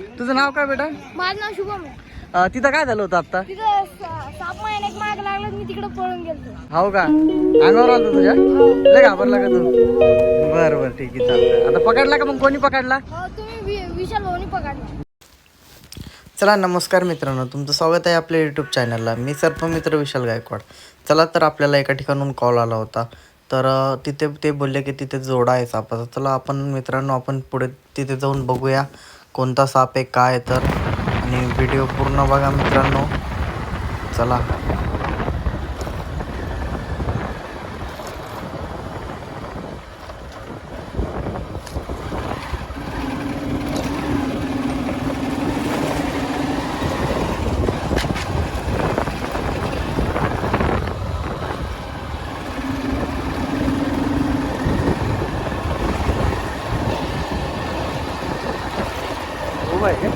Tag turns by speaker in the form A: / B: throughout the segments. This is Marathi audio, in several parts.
A: तुझं नाव काय बेटा?
B: माझं नाव शुभम आहे.
A: अं, तिथं काय झालं होतं आता
B: तिथं सा- साप महिन्यात माग लागला मी तिकडे पळून गेलो
A: हो का? अंगावर आलं तुझ्या? लय घाबरला का तू बर बर ठीक आहे चालतंय. आता पकडला का मग? कोणी पकडला?
B: हो तुम्ही वि- विशाल भाऊनी पकडला.
A: चला नमस्कार मित्रांनो. तुमचं स्वागत आहे आपल्या यूट्यूब चॅनलला मी सर्पमित्र विशाल गायकवाड. चला तर आपल्याला एका ठिकाणून कॉल आला होता. तर अ, तिथे ते बोलले की तिथे जोडा आहे सापाचा. चला आपण मित्रांनो आपण पुढे तिथे जाऊन बघूया. कोणता साप आहे काय आहे तर. आणि व्हिडिओ पूर्ण बघा मित्रांनो. चला. उभं आहे.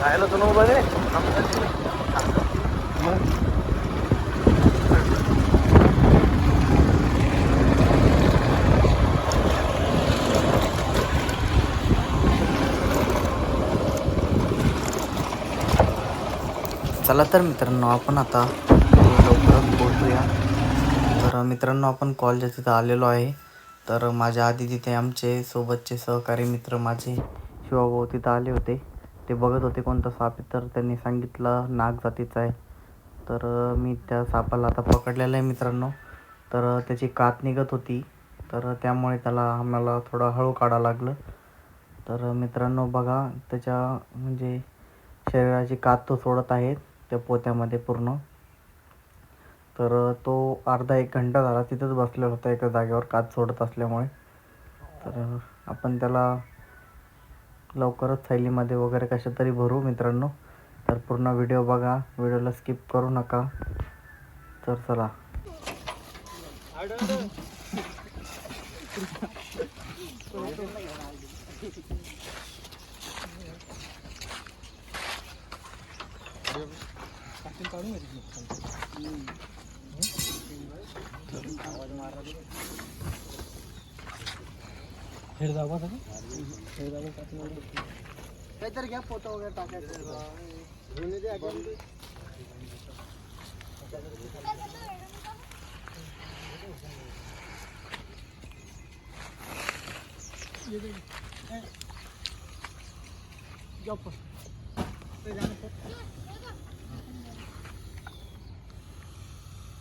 A: राहिलं तर उभं आहे चला तर मित्रांनो आपण आता लवकरच पोहोचूया तर मित्रांनो आपण कॉलच्या तिथं आलेलो आहे तर माझ्या आधी तिथे आमचे सोबतचे सहकारी मित्र माझे शिवाभाऊ तिथं आले होते. ते बघत होते कोणता साप आहे. तर त्यांनी सांगितलं नाग जातीचा आहे. तर मी त्या सापाला आता पकडलेलं आहे मित्रांनो. तर त्याची कात निघत होती. तर त्यामुळे त्याला आम्हाला थोडं हळू काढावं लागलं. तर मित्रांनो बघा त्याच्या म्हणजे शरीराची कात तो सोडत आहे. त्या पोत्यामध्ये पूर्ण. तर तो अर्धा एक घंटा झाला तिथंच बसलेला होता एका जागेवर काच सोडत असल्यामुळे. तर आपण त्याला लवकरच थैलीमध्ये वगैरे कशा तरी भरू मित्रांनो. तर पूर्ण व्हिडिओ बघा व्हिडिओला स्किप करू नका. तर चला. काहीतरी घ्या फोटो वगैरे टाकायचं.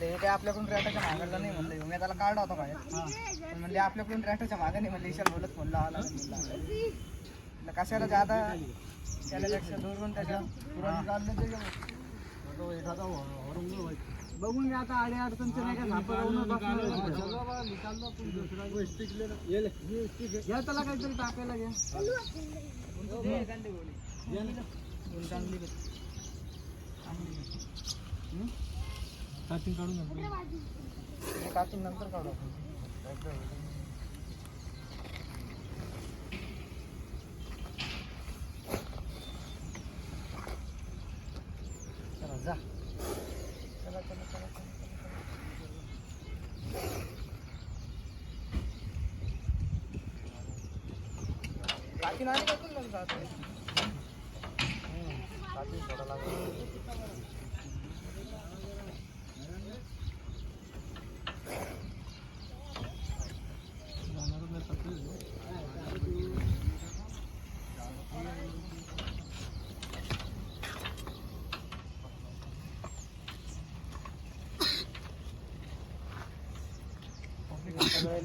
A: हे
C: काय आपल्याकडून रॅटाच्या मागायला नाही म्हणलं? मी त्याला काढला होता बाहेर. पण म्हणजे आपल्याकडून रॅटाच्या मागे नाही म्हणलं. ईशाल बोलत फोन लावा लागेल म्हणलं. कशाला जादा त्याच्यापेक्षा दूरून त्याच्या
A: बघून घ्या आता आडे अडचणचे नाही का घ्या त्याला काहीतरी टाकायला घ्या.
C: हे काढून नंतर काढू आपण. चला जा. चला चला चला नाही का तुला जात बाकी थोडा लागला.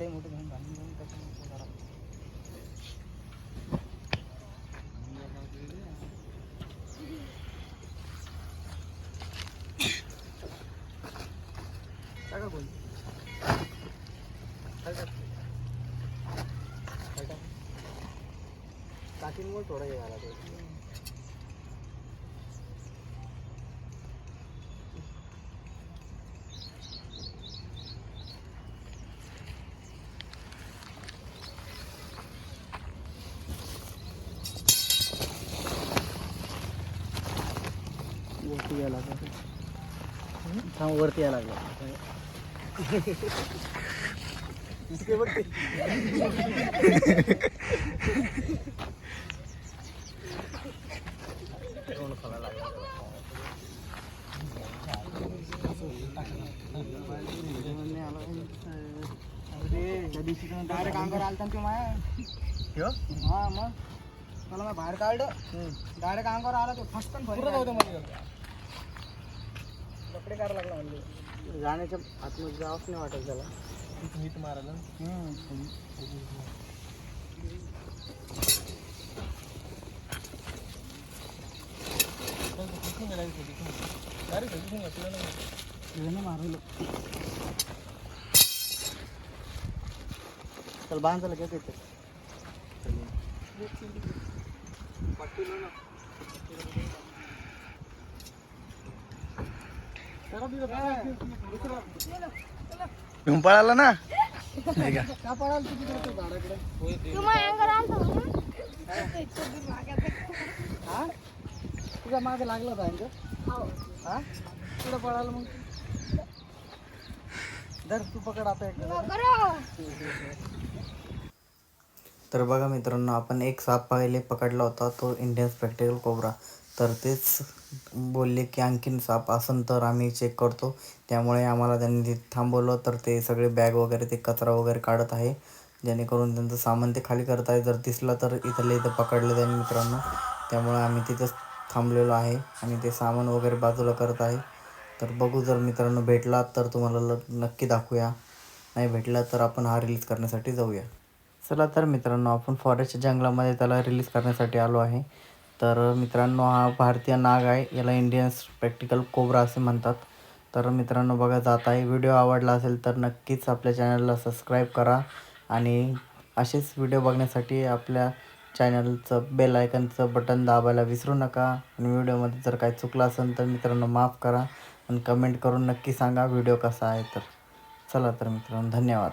C: सगळे लई मोठे घेऊन घालून घेऊन त्याच्यामध्ये जरा टाका कोणी काय टाक? काय टाक? काठींमुळे थोडं हे झाला तो वरती यायला लागला. थांब वरती यायला. डायरेक्ट अंगावर आलता ना तो माया हा मग मला बाहेर काढलं. डायरेक्ट अंगावर आला तो फटकन पुरत होतं म्हणजे कपडे काढायला लागला म्हणजे जाण्याच्या आतमध्ये जावंच नाही वाटत त्याला मीठ मारायला मारलं चल बांधायला घेत येते
A: घेऊन पळाला ना?
C: का? पडाल तू तिकडे त्या झाडाकडे
B: तू माझ्या अंगावर आलता म्हणून.
C: हा? तुझ्या मागे लागला होता अंक
B: हो.
C: हा? पळाला मग? धर तू पकड आता.
A: तर बघा मित्रांनो आपण एक साप पहिले पकडला होता तो इंडियन स्पेक्टिकल कोबरा. तर तेच बोलले की आणखीन साप असन तर आम्ही चेक करतो. त्यामुळे आम्हाला त्यांनी तिथे थांबवलं. तर ते सगळे बॅग वगैरे ते कचरा वगैरे काढत आहे. जेणेकरून त्यांचं सामान ते खाली करत आहे. जर दिसलं तर इथल्या इथं पकडलं त्यांनी मित्रांनो. त्यामुळे आम्ही तिथंच थांबलेलो आहे आणि ते सामान वगैरे बाजूला करत आहे. तर बघू जर मित्रांनो भेटला तर तुम्हाला ल नक्की दाखवूया. नाही भेटला तर आपण हा रिलीज करण्यासाठी जाऊया. चला तर मित्रांनो आपण फॉरेस्टच्या जंगलामध्ये त्याला रिलीज करण्यासाठी आलो आहे. तर मित्रांनो हा भारतीय नाग आहे. याला इंडियन प्रॅक्टिकल कोबरा असे म्हणतात. तर मित्रांनो बघा जात आहे व्हिडिओ आवडला असेल तर नक्कीच आपल्या चॅनलला सबस्क्राईब करा. आणि असेच व्हिडिओ बघण्यासाठी आपल्या चॅनलचं बेल आयकनचं बटन दाबायला विसरू नका. आणि व्हिडिओमध्ये जर काही चुकलं असेल तर मित्रांनो माफ करा. आणि कमेंट करून नक्की सांगा व्हिडिओ कसा आहे तर. चला तर मित्रांनो धन्यवाद.